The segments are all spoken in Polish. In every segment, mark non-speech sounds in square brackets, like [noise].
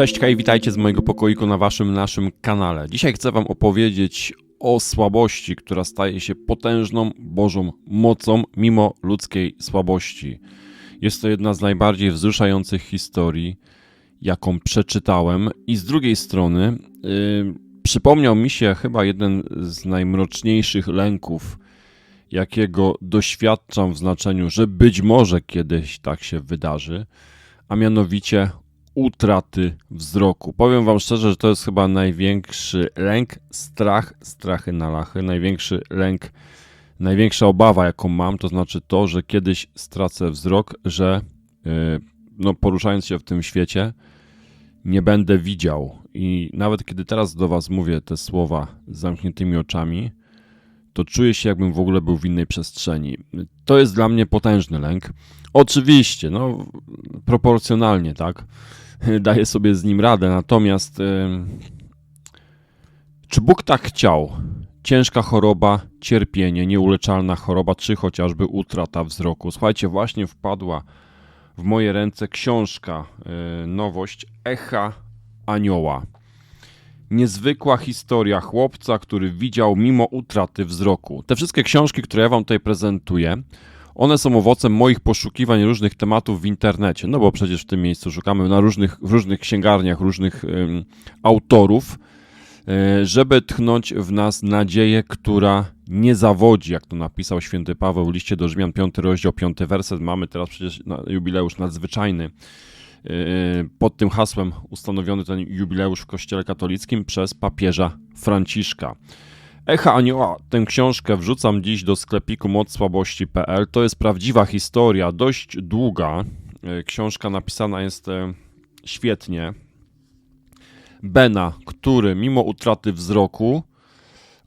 Cześć, hej, witajcie z mojego pokoiku na waszym, naszym kanale. Dzisiaj chcę wam opowiedzieć o słabości, która staje się potężną Bożą mocą mimo ludzkiej słabości. Jest to jedna z najbardziej wzruszających historii, jaką przeczytałem i z drugiej strony yy, przypomniał mi się chyba jeden z najmroczniejszych lęków, jakiego doświadczam w znaczeniu, że być może kiedyś tak się wydarzy, a mianowicie utraty wzroku. Powiem Wam szczerze, że to jest chyba największy lęk, strach, strachy na lachy, największy lęk, największa obawa, jaką mam, to znaczy to, że kiedyś stracę wzrok, że yy, no, poruszając się w tym świecie, nie będę widział. I nawet kiedy teraz do Was mówię te słowa z zamkniętymi oczami, to czuję się, jakbym w ogóle był w innej przestrzeni. To jest dla mnie potężny lęk. Oczywiście, no, proporcjonalnie, tak, [laughs] daję sobie z nim radę, natomiast czy Bóg tak chciał? Ciężka choroba, cierpienie, nieuleczalna choroba, czy chociażby utrata wzroku. Słuchajcie, właśnie wpadła w moje ręce książka, yy, nowość Echa Anioła. Niezwykła historia chłopca, który widział mimo utraty wzroku. Te wszystkie książki, które ja Wam tutaj prezentuję, one są owocem moich poszukiwań różnych tematów w internecie, no bo przecież w tym miejscu szukamy na różnych, w różnych księgarniach różnych autorów, y, żeby tchnąć w nas nadzieję, która nie zawodzi, jak to napisał święty Paweł w liście do Rzymian, 5 rozdział, 5 werset. Mamy teraz przecież jubileusz nadzwyczajny Yy, pod tym hasłem ustanowiony ten jubileusz w Kościele katolickim przez papieża Franciszka. Echa Anioła, tę książkę wrzucam dziś do sklepiku modsłabości.pl. To jest prawdziwa historia, dość długa. Yy, książka napisana jest yy, świetnie. Bena, który mimo utraty wzroku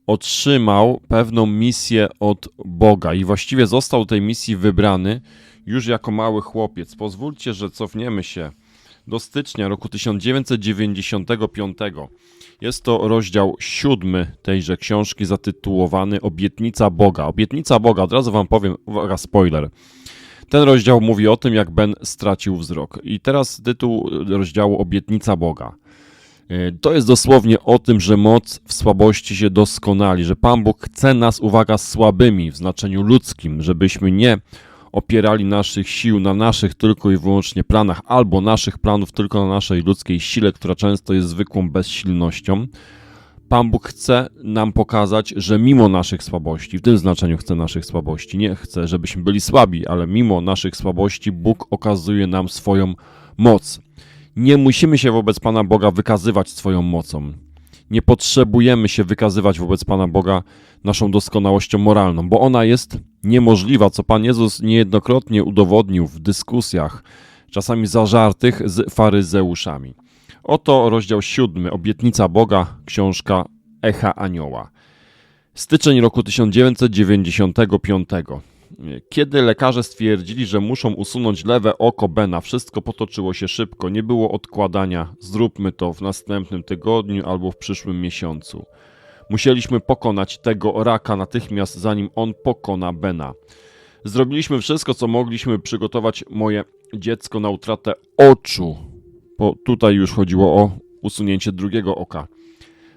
otrzymał pewną misję od Boga i właściwie został tej misji wybrany już jako mały chłopiec. Pozwólcie, że cofniemy się do stycznia roku 1995. Jest to rozdział siódmy tejże książki zatytułowany Obietnica Boga. Obietnica Boga, od razu wam powiem, uwaga, spoiler. Ten rozdział mówi o tym, jak Ben stracił wzrok. I teraz tytuł rozdziału Obietnica Boga. E, to jest dosłownie o tym, że moc w słabości się doskonali, że Pan Bóg chce nas, uwaga, słabymi w znaczeniu ludzkim, żebyśmy nie opierali naszych sił na naszych tylko i wyłącznie planach, albo naszych planów tylko na naszej ludzkiej sile, która często jest zwykłą bezsilnością. Pan Bóg chce nam pokazać, że mimo naszych słabości, w tym znaczeniu chce naszych słabości, nie chce, żebyśmy byli słabi, ale mimo naszych słabości Bóg okazuje nam swoją moc. Nie musimy się wobec Pana Boga wykazywać swoją mocą. Nie potrzebujemy się wykazywać wobec Pana Boga naszą doskonałością moralną, bo ona jest niemożliwa, co Pan Jezus niejednokrotnie udowodnił w dyskusjach, czasami zażartych z faryzeuszami. Oto rozdział siódmy, Obietnica Boga, książka Echa Anioła. Styczeń roku 1995. Kiedy lekarze stwierdzili, że muszą usunąć lewe oko Bena, wszystko potoczyło się szybko, nie było odkładania. Zróbmy to w następnym tygodniu albo w przyszłym miesiącu. Musieliśmy pokonać tego raka natychmiast, zanim on pokona Bena. Zrobiliśmy wszystko, co mogliśmy przygotować moje dziecko na utratę oczu. Bo tutaj już chodziło o usunięcie drugiego oka.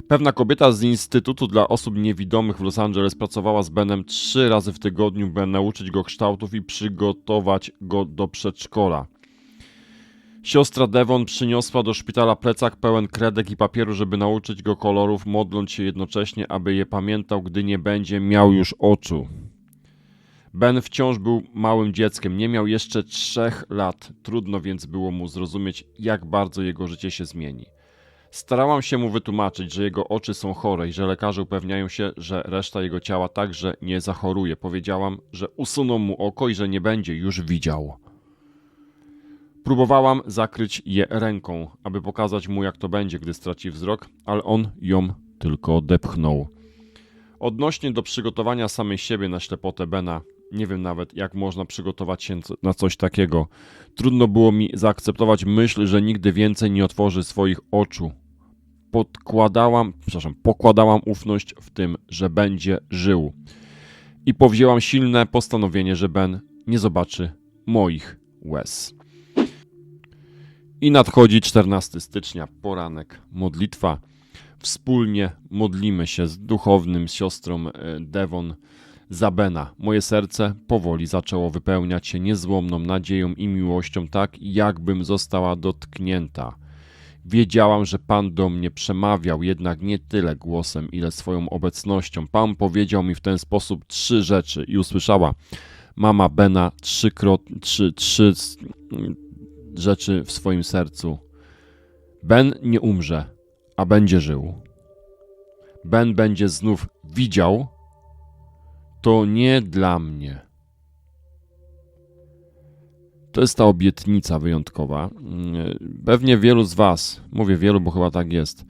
Pewna kobieta z Instytutu dla Osób Niewidomych w Los Angeles pracowała z Benem trzy razy w tygodniu, by nauczyć go kształtów i przygotować go do przedszkola. Siostra Devon przyniosła do szpitala plecak pełen kredek i papieru, żeby nauczyć go kolorów, modląc się jednocześnie, aby je pamiętał, gdy nie będzie miał już oczu. Ben wciąż był małym dzieckiem, nie miał jeszcze trzech lat, trudno więc było mu zrozumieć, jak bardzo jego życie się zmieni. Starałam się mu wytłumaczyć, że jego oczy są chore i że lekarze upewniają się, że reszta jego ciała także nie zachoruje. Powiedziałam, że usuną mu oko i że nie będzie już widział. Próbowałam zakryć je ręką, aby pokazać mu, jak to będzie, gdy straci wzrok, ale on ją tylko odepchnął. Odnośnie do przygotowania samej siebie na ślepotę Bena, nie wiem nawet, jak można przygotować się na coś takiego. Trudno było mi zaakceptować myśl, że nigdy więcej nie otworzy swoich oczu. Podkładałam, przepraszam, pokładałam ufność w tym, że będzie żył. I powzięłam silne postanowienie, że Ben nie zobaczy moich łez. I nadchodzi 14 stycznia, poranek, modlitwa. Wspólnie modlimy się z duchownym, siostrą e, Devon za Bena. Moje serce powoli zaczęło wypełniać się niezłomną nadzieją i miłością, tak jakbym została dotknięta. Wiedziałam, że Pan do mnie przemawiał, jednak nie tyle głosem, ile swoją obecnością. Pan powiedział mi w ten sposób trzy rzeczy i usłyszała mama Bena trzykrotnie, trzy, trzy rzeczy w swoim sercu. Ben nie umrze, a będzie żył. Ben będzie znów widział. To nie dla mnie. To jest ta obietnica wyjątkowa. Pewnie wielu z Was, mówię wielu, bo chyba tak jest,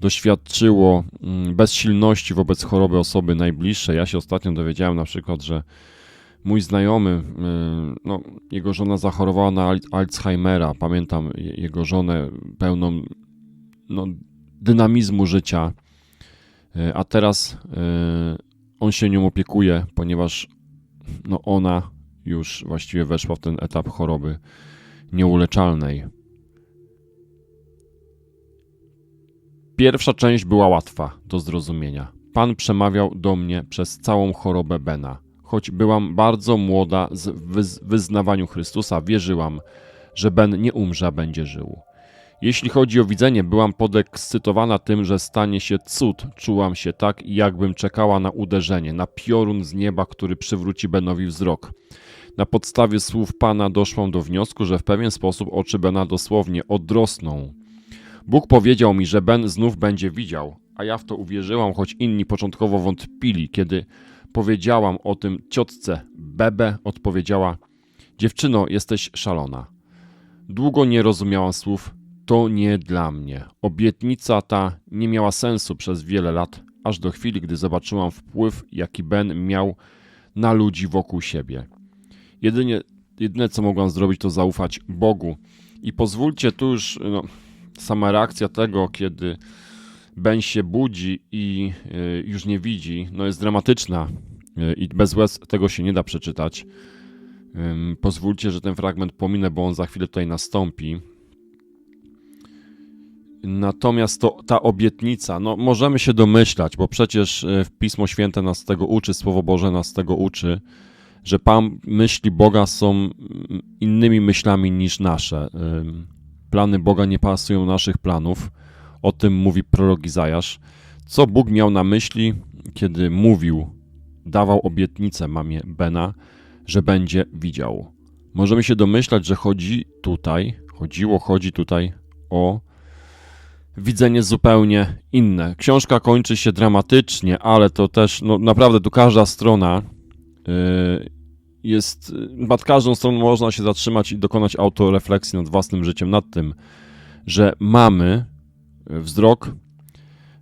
doświadczyło mm, bezsilności wobec choroby osoby najbliższej. Ja się ostatnio dowiedziałem na przykład, że mój znajomy, y, no, jego żona zachorowała na Al- Alzheimera. Pamiętam je- jego żonę pełną no, dynamizmu życia, Y, a teraz y, on się nią opiekuje, ponieważ no, ona już właściwie weszła w ten etap choroby nieuleczalnej. Pierwsza część była łatwa do zrozumienia. Pan przemawiał do mnie przez całą chorobę Bena. Choć byłam bardzo młoda wyz- wyznawaniu Chrystusa, wierzyłam, że Ben nie umrze, będzie żył. Jeśli chodzi o widzenie, byłam podekscytowana tym, że stanie się cud. Czułam się tak, jakbym czekała na uderzenie, na piorun z nieba, który przywróci Benowi wzrok. Na podstawie słów Pana doszłam do wniosku, że w pewien sposób oczy Bena dosłownie odrosną. Bóg powiedział mi, że Ben znów będzie widział, a ja w to uwierzyłam, choć inni początkowo wątpili. Kiedy powiedziałam o tym ciotce, Bebe odpowiedziała: Dziewczyno, jesteś szalona. Długo nie rozumiałam słów, to nie dla mnie. Obietnica ta nie miała sensu przez wiele lat, aż do chwili, gdy zobaczyłam wpływ, jaki Ben miał na ludzi wokół siebie. Jedynie, jedyne, co mogłam zrobić, to zaufać Bogu. I pozwólcie tu już, no, sama reakcja tego, kiedy Ben się budzi i y, już nie widzi, no jest dramatyczna y, i bez łez tego się nie da przeczytać. Pozwólcie, że ten fragment pominę, bo on za chwilę tutaj nastąpi. Natomiast to, ta obietnica, no możemy się domyślać, bo przecież y, Pismo Święte nas tego uczy, Słowo Boże nas tego uczy, że Pan myśli Boga są innymi myślami niż nasze. Plany Boga nie pasują naszych planów. O tym mówi prorok Izajasz. Co Bóg miał na myśli, kiedy mówił, dawał obietnicę mamie Bena, że będzie widział. Możemy się domyślać, że chodzi tutaj, chodziło, chodzi tutaj o widzenie zupełnie inne. Książka kończy się dramatycznie, ale to też, no naprawdę tu każda strona yy, jest, nad każdą stroną można się zatrzymać i dokonać autorefleksji nad własnym życiem, nad tym, że mamy wzrok,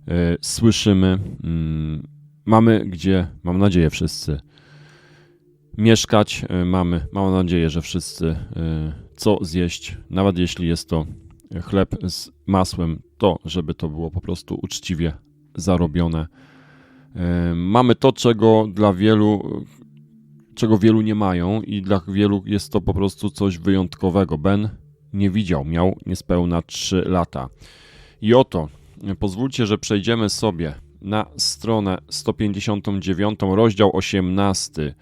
yy, słyszymy, mm, mamy gdzie, mam nadzieję wszyscy, mieszkać, yy, mamy, mam nadzieję, że wszyscy yy, co zjeść, nawet jeśli jest to chleb z masłem, to żeby to było po prostu uczciwie zarobione. Mamy to, czego dla wielu, czego wielu nie mają i dla wielu jest to po prostu coś wyjątkowego. Ben nie widział, miał niespełna 3 lata. I oto, pozwólcie, że przejdziemy sobie na stronę 159, rozdział 18.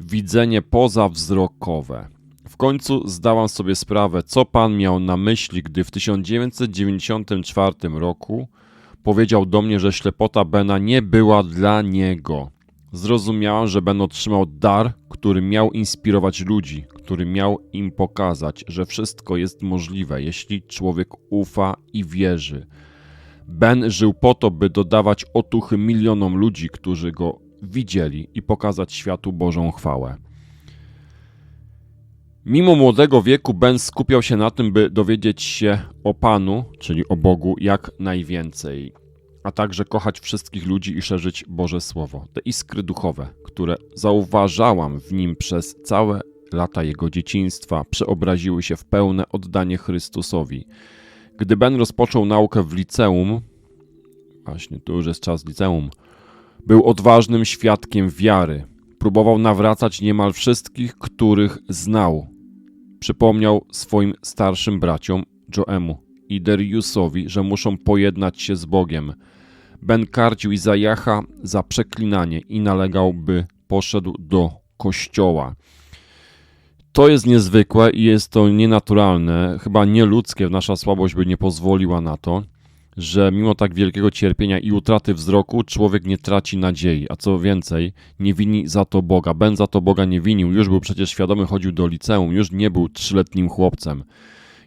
Widzenie pozawzrokowe. W końcu zdałam sobie sprawę, co pan miał na myśli, gdy w 1994 roku powiedział do mnie, że ślepota Bena nie była dla niego. Zrozumiałam, że Ben otrzymał dar, który miał inspirować ludzi, który miał im pokazać, że wszystko jest możliwe, jeśli człowiek ufa i wierzy. Ben żył po to, by dodawać otuchy milionom ludzi, którzy go widzieli i pokazać światu Bożą chwałę. Mimo młodego wieku Ben skupiał się na tym, by dowiedzieć się o Panu, czyli o Bogu, jak najwięcej, a także kochać wszystkich ludzi i szerzyć Boże Słowo. Te iskry duchowe, które zauważałam w nim przez całe lata jego dzieciństwa, przeobraziły się w pełne oddanie Chrystusowi. Gdy Ben rozpoczął naukę w liceum, właśnie tu już jest czas liceum, był odważnym świadkiem wiary. Próbował nawracać niemal wszystkich, których znał. Przypomniał swoim starszym braciom, Joemu i Dariusowi, że muszą pojednać się z Bogiem. Ben karcił Izajacha za przeklinanie i nalegał, by poszedł do kościoła. To jest niezwykłe i jest to nienaturalne, chyba nieludzkie, nasza słabość by nie pozwoliła na to, że mimo tak wielkiego cierpienia i utraty wzroku człowiek nie traci nadziei, a co więcej, nie wini za to Boga. Ben za to Boga nie winił, już był przecież świadomy, chodził do liceum, już nie był trzyletnim chłopcem.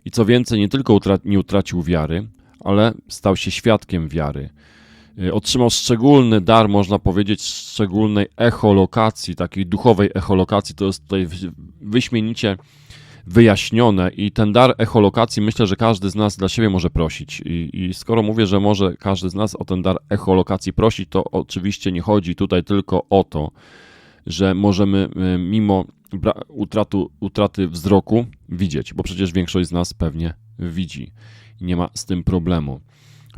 I co więcej, nie tylko utra nie utracił wiary, ale stał się świadkiem wiary. Y, otrzymał szczególny dar, można powiedzieć, szczególnej echolokacji, takiej duchowej echolokacji. To jest tutaj wyśmienicie wyjaśnione i ten dar echolokacji myślę, że każdy z nas dla siebie może prosić. I, I, skoro mówię, że może każdy z nas o ten dar echolokacji prosić, to oczywiście nie chodzi tutaj tylko o to, że możemy y, mimo utratu, utraty wzroku widzieć, bo przecież większość z nas pewnie widzi i nie ma z tym problemu.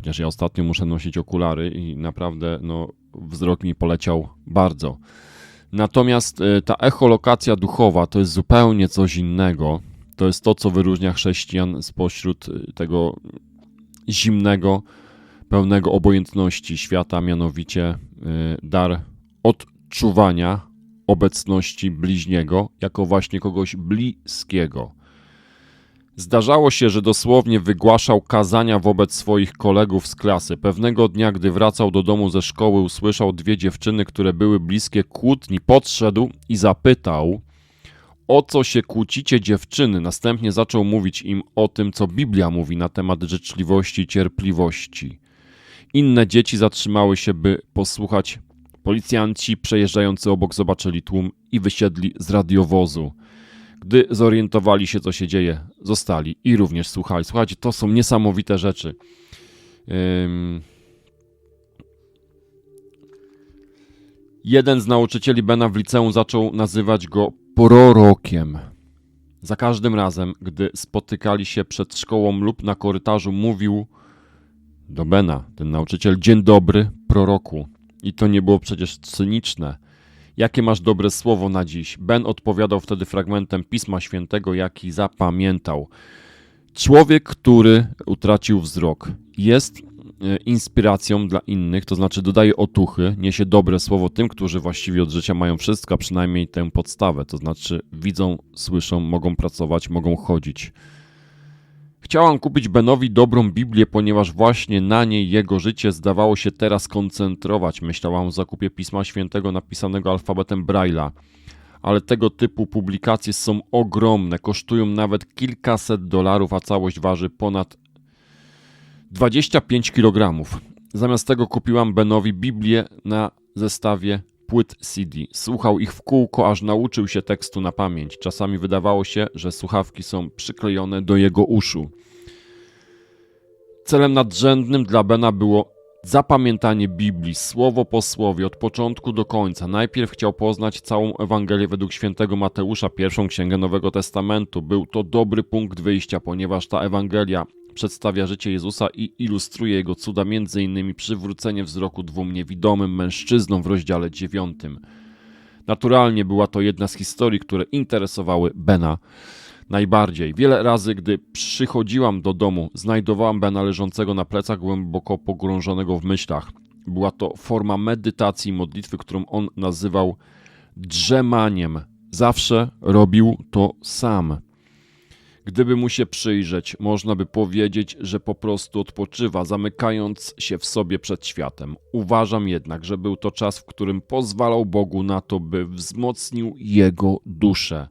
Chociaż ja ostatnio muszę nosić okulary i naprawdę no, wzrok mi poleciał bardzo. Natomiast y, ta echolokacja duchowa to jest zupełnie coś innego. To jest to, co wyróżnia chrześcijan spośród y, tego zimnego, pełnego obojętności świata, mianowicie y, dar odczuwania obecności bliźniego jako właśnie kogoś bliskiego. Zdarzało się, że dosłownie wygłaszał kazania wobec swoich kolegów z klasy. Pewnego dnia, gdy wracał do domu ze szkoły, usłyszał dwie dziewczyny, które były bliskie kłótni. Podszedł i zapytał, o co się kłócicie dziewczyny. Następnie zaczął mówić im o tym, co Biblia mówi na temat życzliwości i cierpliwości. Inne dzieci zatrzymały się, by posłuchać. Policjanci przejeżdżający obok zobaczyli tłum i wysiedli z radiowozu. Gdy zorientowali się, co się dzieje, zostali i również słuchali. Słuchajcie, to są niesamowite rzeczy. Um... Jeden z nauczycieli Bena w liceum zaczął nazywać go prorokiem. Za każdym razem, gdy spotykali się przed szkołą lub na korytarzu, mówił do Bena, ten nauczyciel, dzień dobry, proroku. I to nie było przecież cyniczne. Jakie masz dobre słowo na dziś? Ben odpowiadał wtedy fragmentem Pisma Świętego, jaki zapamiętał. Człowiek, który utracił wzrok, jest e, inspiracją dla innych, to znaczy dodaje otuchy, niesie dobre słowo tym, którzy właściwie od życia mają wszystko, a przynajmniej tę podstawę, to znaczy widzą, słyszą, mogą pracować, mogą chodzić. Chciałam kupić Benowi dobrą Biblię, ponieważ właśnie na niej jego życie zdawało się teraz koncentrować. Myślałam o zakupie Pisma Świętego napisanego alfabetem Braille'a. Ale tego typu publikacje są ogromne, kosztują nawet kilkaset dolarów, a całość waży ponad 25 kg. Zamiast tego kupiłam Benowi Biblię na zestawie płyt CD. Słuchał ich w kółko, aż nauczył się tekstu na pamięć. Czasami wydawało się, że słuchawki są przyklejone do jego uszu. Celem nadrzędnym dla Bena było zapamiętanie Biblii, słowo po słowie, od początku do końca. Najpierw chciał poznać całą Ewangelię według świętego Mateusza, pierwszą księgę Nowego Testamentu. Był to dobry punkt wyjścia, ponieważ ta Ewangelia przedstawia życie Jezusa i ilustruje jego cuda, m.in. przywrócenie wzroku dwóm niewidomym mężczyznom w rozdziale 9. Naturalnie była to jedna z historii, które interesowały Bena najbardziej. Wiele razy, gdy przychodziłam do domu, znajdowałam Bena leżącego na plecach, głęboko pogrążonego w myślach. Była to forma medytacji i modlitwy, którą on nazywał drzemaniem. Zawsze robił to sam. Gdyby mu się przyjrzeć, można by powiedzieć, że po prostu odpoczywa, zamykając się w sobie przed światem. Uważam jednak, że był to czas, w którym pozwalał Bogu na to, by wzmocnił jego duszę.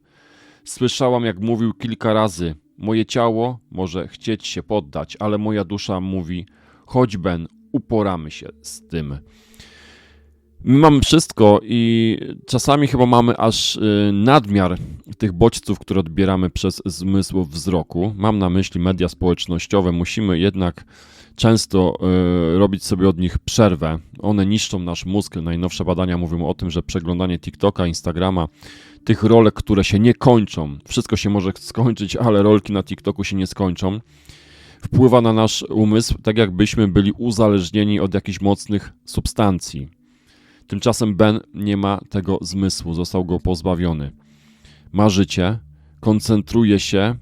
Słyszałam, jak mówił kilka razy: Moje ciało może chcieć się poddać, ale moja dusza mówi: Chodź, Ben, uporamy się z tym. My mamy wszystko i czasami chyba mamy aż y, nadmiar tych bodźców, które odbieramy przez zmysł wzroku. Mam na myśli media społecznościowe. Musimy jednak często y, robić sobie od nich przerwę. One niszczą nasz mózg. Najnowsze badania mówią o tym, że przeglądanie TikToka, Instagrama, tych rolek, które się nie kończą, wszystko się może skończyć, ale rolki na TikToku się nie skończą, wpływa na nasz umysł, tak jakbyśmy byli uzależnieni od jakichś mocnych substancji. Tymczasem Ben nie ma tego zmysłu, został go pozbawiony. Ma życie, koncentruje się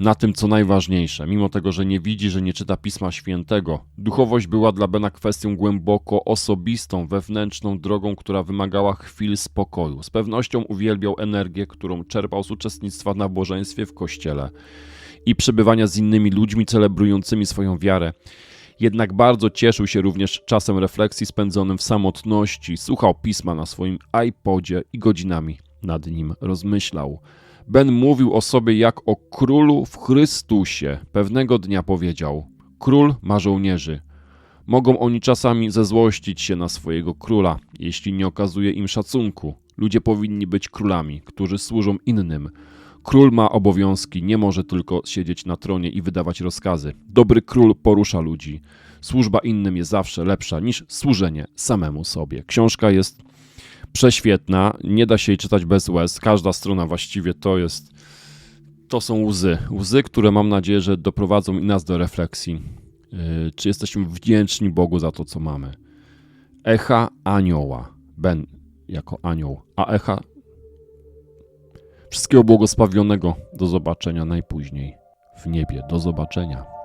na tym, co najważniejsze. Mimo tego, że nie widzi, że nie czyta Pisma Świętego, duchowość była dla Bena kwestią głęboko osobistą, wewnętrzną drogą, która wymagała chwil spokoju. Z pewnością uwielbiał energię, którą czerpał z uczestnictwa w nabożeństwie w kościele i przebywania z innymi ludźmi celebrującymi swoją wiarę. Jednak bardzo cieszył się również czasem refleksji spędzonym w samotności, słuchał pisma na swoim iPodzie i godzinami nad nim rozmyślał. Ben mówił o sobie jak o królu w Chrystusie. Pewnego dnia powiedział: Król ma żołnierzy. Mogą oni czasami zezłościć się na swojego króla, jeśli nie okazuje im szacunku. Ludzie powinni być królami, którzy służą innym. Król ma obowiązki, nie może tylko siedzieć na tronie i wydawać rozkazy. Dobry król porusza ludzi. Służba innym jest zawsze lepsza niż służenie samemu sobie. Książka jest prześwietna, nie da się jej czytać bez łez. Każda strona właściwie to jest. To są łzy. Łzy, które mam nadzieję, że doprowadzą i nas do refleksji. Yy, czy jesteśmy wdzięczni Bogu za to, co mamy? Echa anioła. Ben jako anioł, a echa Wszystkiego błogosławionego. Do zobaczenia najpóźniej w niebie. Do zobaczenia.